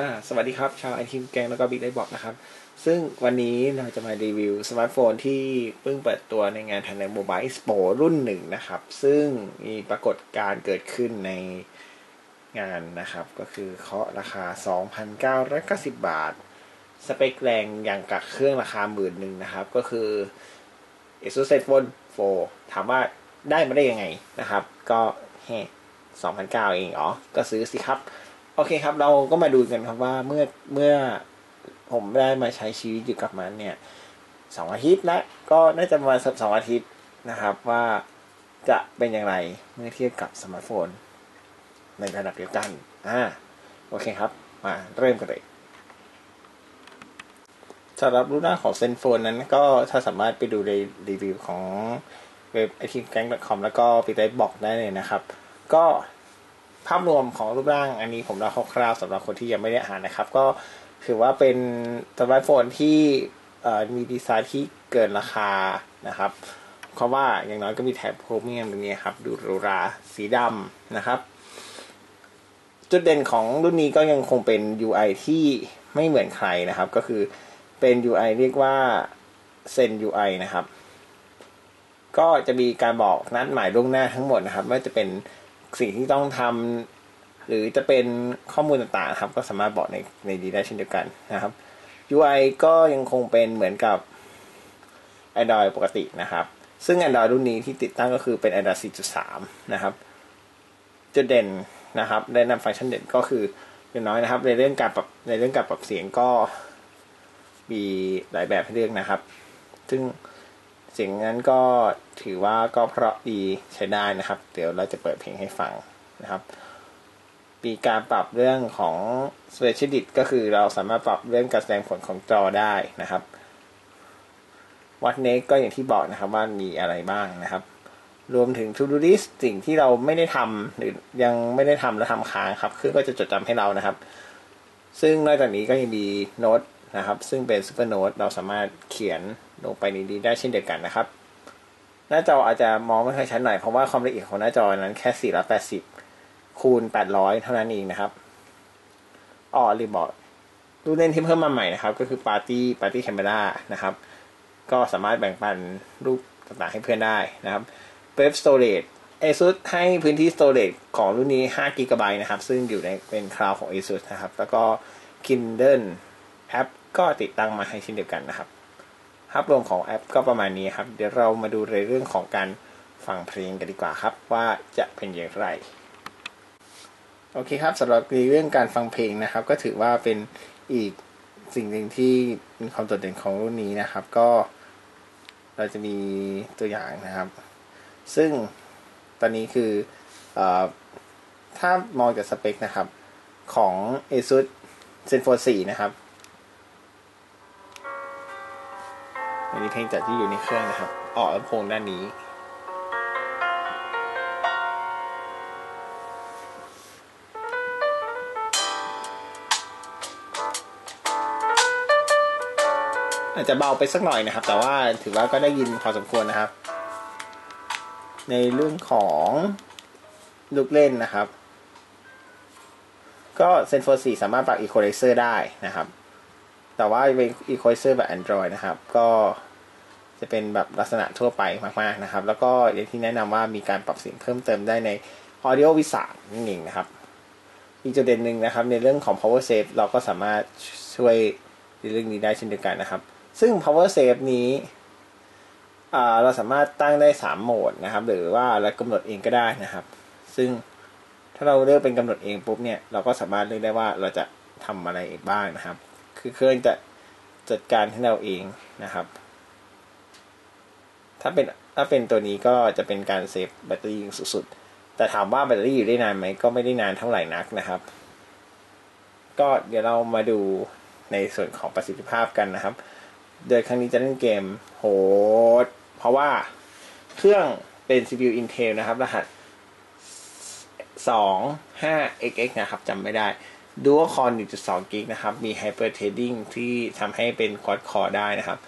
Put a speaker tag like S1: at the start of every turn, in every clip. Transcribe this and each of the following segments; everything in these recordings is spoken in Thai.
S1: อ่าสวัสดีครับ ชาวไอทีมแกงแล้วก็บิ๊กได้บอกนะครับ ซึ่งวันนี้เราจะมารีวิวสมาร์ทโฟนที่เพิ่งเปิดตัวในงานทันในโมบายสโปรุ่นหนึ่งนะครับ ซึ่งมีปรากฏการเกิดขึ้นในงานนะครับ ก็คือเคาะราคา 2,990 บาท สเปคแรงอย่างกับเครื่องราคาหมื่นหนึ่งนะครับ ก็คือ ASUS ZenFone 4 ถามว่าได้มาได้ยังไงนะครับ ก็แฮ่2,900 เองอ๋อก็ซื้อสิครับ โอเคครับ เราก็มาดูกันครับว่าเมื่อเมื่อผมได้มาใช้ชีวิตอยู่กับมันเนี่ยสองอาทิตย์ล้วก็น่าจะประมาณสักสองอาทิตย์นะครับ ว่าจะเป็นอย่างไรเมื่อเทียบกับสมาร์ทโฟน ในระดับเดียวกันอ่าโอเคครับ มาเริ่มกันเลยสำหรับรูปหน้าของเซนโฟนนั้นก็ถ้าสามารถไปดูในรีวิวของเว็บไอทีแกง .com แล้วก็ไปได้บอกได้เลยนะครับ ก็ ภาพรวมของรูปร่างอันนี้ผมเล่าคร่าวๆสำหรับคนที่ยังไม่ได้อ่านนะครับ ก็ถือว่าเป็นสมาร์ทโฟนที่มีดีไซน์ที่เกินราคานะครับเพราะว่าอย่างน้อยก็มีแถบโพรเมียมตรงนี้ครับ ดูรูราสีดำนะครับ จุดเด่นของรุ่นนี้ก็ยังคงเป็น UI ที่ไม่เหมือนใครนะครับ ก็คือเป็น UI เรียกว่าเซน UI นะครับ ก็จะมีการบอกนัดหมายล่วงหน้าทั้งหมดนะครับว่าจะเป็น สิ่งที่ต้องทำหรือจะเป็นข้อมูลต่างๆครับ ก็สามารถบอกในในดีได้เช่นเดียวกันนะครับ UI ก็ยังคงเป็นเหมือนกับ Android ปกตินะครับ ซึ่ง Android รุ่นนี้ที่ติดตั้งก็คือเป็น Android 4.3 นะครับ จุดเด่นนะครับได้นำฟังก์ชันเด่นก็คืออย่างน้อยนะครับ ในเรื่องการปรับในเรื่องการปรับเสียงก็มีหลายแบบให้เลือกนะครับ ซึ่ง เสียงนั้นก็ถือว่าก็เพราะดีใช้ได้นะครับ เดี๋ยวเราจะเปิดเพลงให้ฟังนะครับมีการปรับเรื่องของ s p e c i a l i t ก็คือเราสามารถปรับเรื่องการแสดงผลของจอได้นะครับ วัดเนกก็อย่างที่บอกนะครับว่ามีอะไรบ้างนะครับ รวมถึง To Do List สิ่งที่เราไม่ได้ทำหรือยังไม่ได้ทำแล้วทำค้างครับเครื่องก็จะจดจำให้เรานะครับ ซึ่งนอกจากนี้ก็ยังมีโน้ตนะครับ ซึ่งเป็น Super Note เราสามารถเขียน ลงไปในนี้ได้เช่นเดียวกันนะครับ หน้าจออาจจะมองไม่ค่อยชัดหน่อยเพราะว่าความละเอียดของหน้าจอนั้นแค่ 480 คูณ 800 เท่านั้นเองนะครับอ๋อรีบอกรูปเล่นที่เพิ่มมาใหม่นะครับ ก็คือ Party Party Camera นะครับ ก็สามารถแบ่งปันรูปต่างๆให้เพื่อนได้นะครับ Web Storage ASUS ให้พื้นที่ Storage ของรุ่นนี้5 g b นะครับ ซึ่งอยู่ในเป็นคลาวของ ASUS นะครับ แล้วก็ Kindle แอปก็ติดตั้งมาให้เช่นเดียวกันนะครับ ภาพรวมของแอปก็ประมาณนี้ครับ เดี๋ยวเรามาดูในเรื่องของการฟังเพลงกันดีกว่าครับ ว่าจะเป็นอย่างไร โอเคครับสำหรับในเรื่องการฟังเพลงนะครับ ก็ถือว่าเป็นอีกสิ่งหนึ่งที่มีความโดดเด่นของรุ่นนี้นะครับ ก็เราจะมีตัวอย่างนะครับ ซึ่งตอนนี้คืออถ้ามองจากสเปคนะครับของ ASUS ZenFone 4 นะครับ อันนี้เพลงจากที่อยู่ในเครื่องนะครับ ออกลำโพงด้านนี้ อาจจะเบาไปสักหน่อยนะครับ แต่ว่าถือว่าก็ได้ยินพอสมควรนะครับ ในเรื่องของลูกเล่นนะครับ ก็เซนโฟ4สามารถปรับอีโคไลเซอร์ได้นะครับ แต่ว่าเป็นอีโคไลเซอร์แบบ Android นะครับ ก็ จะเป็นแบบลักษณะทั่วไปมากๆนะครับ แล้วก็อย่างที่แนะนำว่ามีการปรับเสียงเพิ่มเติมได้ใน Audio v i s a นั่นเองนะครับอีกจุดเด่นหนึ่งนะครับ ในเรื่องของ power save เราก็สามารถช่วยในเรื่องนี้ได้เช่นเดียวกันนะครับ ซึ่ง power save นี้เราสามารถตั้งได้ 3 โหมดนะครับ หรือว่าเรากำหนดเองก็ได้นะครับ ซึ่งถ้าเราเลือกเป็นกำหนดเองปุ๊บเนี่ยเราก็สามารถเลือกได้ว่าเราจะทำอะไรบ้างนะครับ คือเครื่องจะจัดการให้เราเองนะครับ ถ้าเป็นถ้าเป็นตัวนี้ก็จะเป็นการเซฟแบตเตอรี่สุดๆ แต่ถามว่าแบตเตอรี่อยู่ได้นานไหมก็ไม่ได้นานเท่าไหร่นักนะครับ ก็เดี๋ยวเรามาดูในส่วนของประสิทธิภาพกันนะครับ โดยครั้งนี้จะเล่นเกมโหด เพราะว่าเครื่องเป็น CPU Intel นะครับ รหัส 25XX นะครับจำไม่ได้ Dual Core 1.2 g กนะครับ มี Hyper Threading ที่ทำให้เป็น Quad Core ได้นะครับ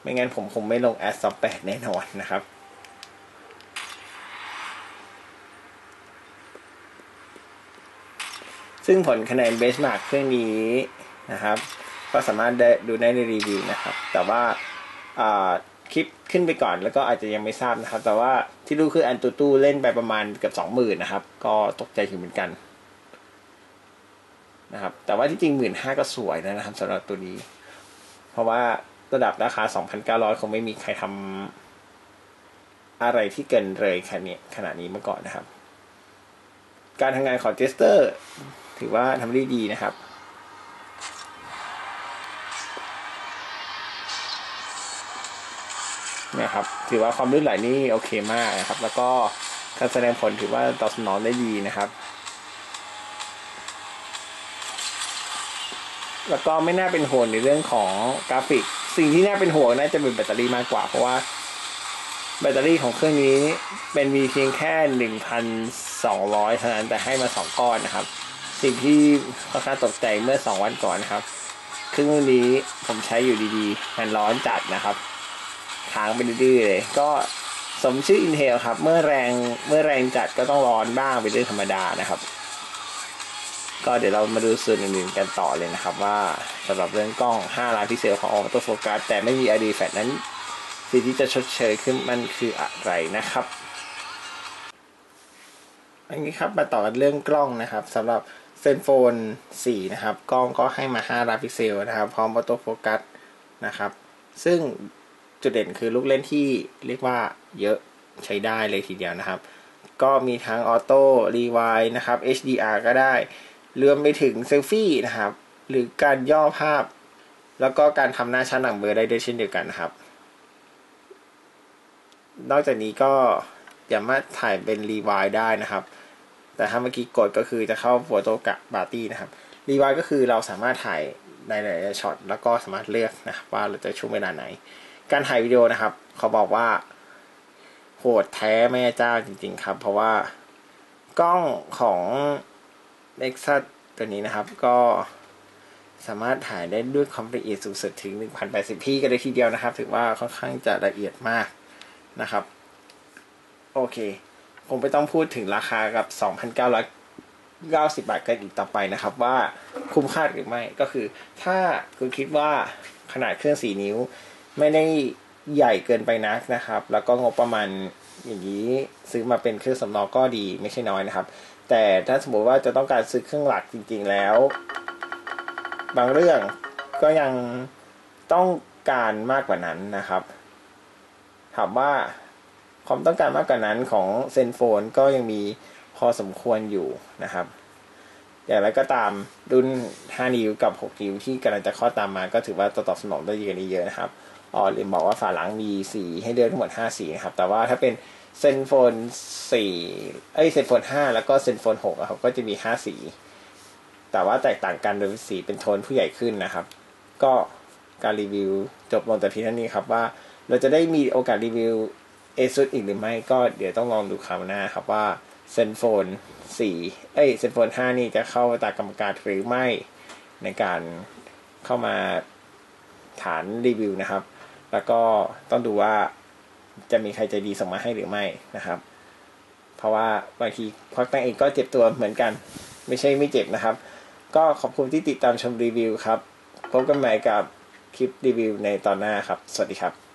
S1: ไม่งั้นผมคงไม่ลงแอดซอฟแปดแน่นอนนะครับซึ่งผลคะแนนเบสมาร์กเครื่องนี้นะครับ ก็สามารถด้ดูได้ในรีวิวนะครับ แต่ว่าคลิปขึ้นไปก่อนแล้วก็อาจจะยังไม่ทราบนะครับ แต่ว่าที่รู้คืออันตูตูเล่นไปประมาณเกือบสองหมื่นนะครับ ก็ตกใจอยู่เหมือนกันนะครับ แต่ว่าที่จริงหมื่นห้าก็สวยนะครับสำหรับตัวนี้ เพราะว่า ระดับราคาสองพันเก้าร้อยคงไม่มีใครทำอะไรที่เกินเลยแค่นี้ขนาดนี้มาก่อนนะครับ การทำงานของเจสเตอร์ ถือว่าทำได้ดีนะครับนะครับ ถือว่าความลื่นไหลนี่โอเคมากนะครับ แล้วก็การแสดงผลถือว่าตอบสนองได้ดีนะครับ แล้วก็ไม่น่าเป็นห่วงในเรื่องของกราฟิก สิ่งที่น่าเป็นห่วงน่าจะเป็นแบตเตอรี่มากกว่า เพราะว่า แบตเตอรี่ของเครื่องนี้เป็นมีเพียงแค่หนึ่งพันสองร้อยเท่านั้นแต่ให้มาสองก้อนนะครับ สิ่งที่ค่อนข้างตกใจเมื่อสองวันก่อนนะครับ เครื่องนี้ผมใช้อยู่ดีๆ มันร้อนจัดนะครับค้างไปดื้อเลย ก็สมชื่อ Intel ครับ เมื่อแรงเมื่อแรงจัดก็ต้องร้อนบ้างเป็นเรื่องธรรมดานะครับ ก็เดี๋ยวเรามาดูส่วนอื่นๆกันต่อเลยนะครับ ว่าสำหรับเรื่องกล้อง 5 ล้านพิกเซลของ Auto Focus แต่ไม่มี RD Flash นั้นสิ่งที่จะชดเชยขึ้นมันคืออะไรนะครับ อันนี้ครับมาต่อกันเรื่องกล้องนะครับสำหรับเซนโฟน 4 นะครับ กล้องก็ให้มา 5 ล้านพิกเซลนะครับ พร้อม Auto Focus นะครับ ซึ่งจุดเด่นคือลูกเล่นที่เรียกว่าเยอะใช้ได้เลยทีเดียวนะครับ ก็มีทั้งออโต้รีไวนะครับ HDR ก็ได้ รวมไปถึงเซลฟี่นะครับ หรือการย่อภาพ แล้วก็การทำหน้าชั้นหนังเบอร์ได้ด้วยเช่นเดียวกันนะครับ นอกจากนี้ก็สามารถถ่ายเป็นรีไวได้นะครับ แต่ถ้าเมื่อกี้กดก็คือจะเข้าโฟโต้กับาร์ตี้นะครับรีไวก็คือเราสามารถถ่ายในหลายๆช็อตแล้วก็สามารถเลือกนะว่าเราจะช่วงเวลาไหน การถ่ายวิดีโอนะครับ เขาบอกว่าโหดแท้แม่เจ้าจริง ๆ ครับ เพราะว่ากล้องของ n e x u s ตัวนี้นะครับ ก็สามารถถ่ายได้ด้วยความละเอียดสูงสุดถึง 1080p ก็ได้ทีเดียวนะครับ ถือว่าค่อนข้างจะละเอียดมากนะครับ โอเค ผมไม่ต้องพูดถึงราคากับ 2,990 บาทกันอีกต่อไปนะครับ ว่าคุ้มค่าหรือไม่ก็คือ ถ้าคุณคิดว่าขนาดเครื่อง 4 นิ้ว ไม่ได้ใหญ่เกินไปนักนะครับ แล้วก็งบประมาณอย่างนี้ซื้อมาเป็นเครื่องสำรองก็ดีไม่ใช่น้อยนะครับ แต่ถ้าสมมติว่าจะต้องการซื้อเครื่องหลักจริง ๆแล้ว บางเรื่องก็ยังต้องการมากกว่านั้นนะครับ ถามว่าความต้องการมากกว่านั้นของเซนโฟนก็ยังมีพอสมควรอยู่นะครับ อย่างไรก็ตามรุ่น 5 นิ้วกับ 6 นิ้วที่กำลังจะข้อตามมา ก็ถือว่าตอบสนองได้ดีกว่านี้เยอะนะครับอ๋อลืมบอกว่าฝาหลังมีสีให้เลือกทั้งหมด 5 สีนะครับ แต่ว่าถ้าเป็น เซนโฟน4เอ้ยเซนโฟน5แล้วก็เซนโฟน6ครับก็จะมี5สี แต่ว่าแตกต่างกันโดยสีเป็นโทนผู้ใหญ่ขึ้นนะครับ ก็การรีวิวจบลงแต่เพียงเท่านี้ครับว่า เราจะได้มีโอกาสรีวิวเอซุอีกหรือไม่ก็เดี๋ยวต้องลองดูคราวหน้าครับว่าเซนโฟน4เอ้ยเซนโฟน5นี่จะเข้าตากรรมการหรือไม่ในการเข้ามาฐานรีวิวนะครับ แล้วก็ต้องดูว่า จะมีใครใจดีส่งมาให้หรือไม่นะครับ เพราะว่าบางทีควักตังเองก็เจ็บตัวเหมือนกัน ไม่ใช่ไม่เจ็บนะครับ ก็ขอบคุณที่ติดตามชมรีวิวครับพบกันใหม่กับคลิปรีวิวในตอนหน้าครับ สวัสดีครับ